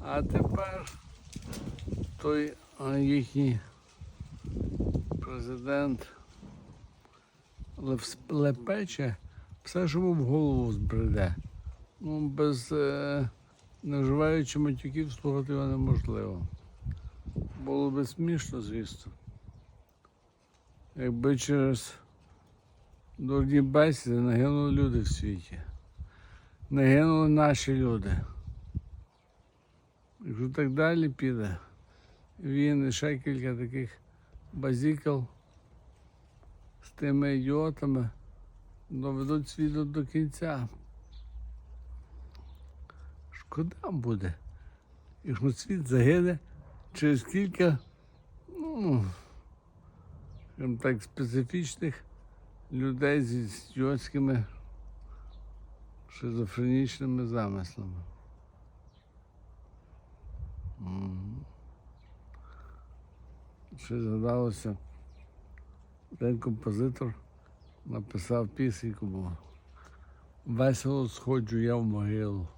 А тепер той їхній президент лепече все, що в голову збреде. Ну, без е, не матюків, слухати його неможливо. Було би смішно, звісно. Якби через дурні бесіди не гинули люди в світі. Не гинули наші люди. Якщо так далі піде, він ще кілька таких базікал з тими ідіотами доведуть світ до- кінця. Шкода буде, якщо світ загине через кілька, ну, скажімо так, специфічних людей зі ідіотськими шизофренічними замислами. Ще згадалося, один композитор написав пісеньку, бо весело сходжу я в могилу.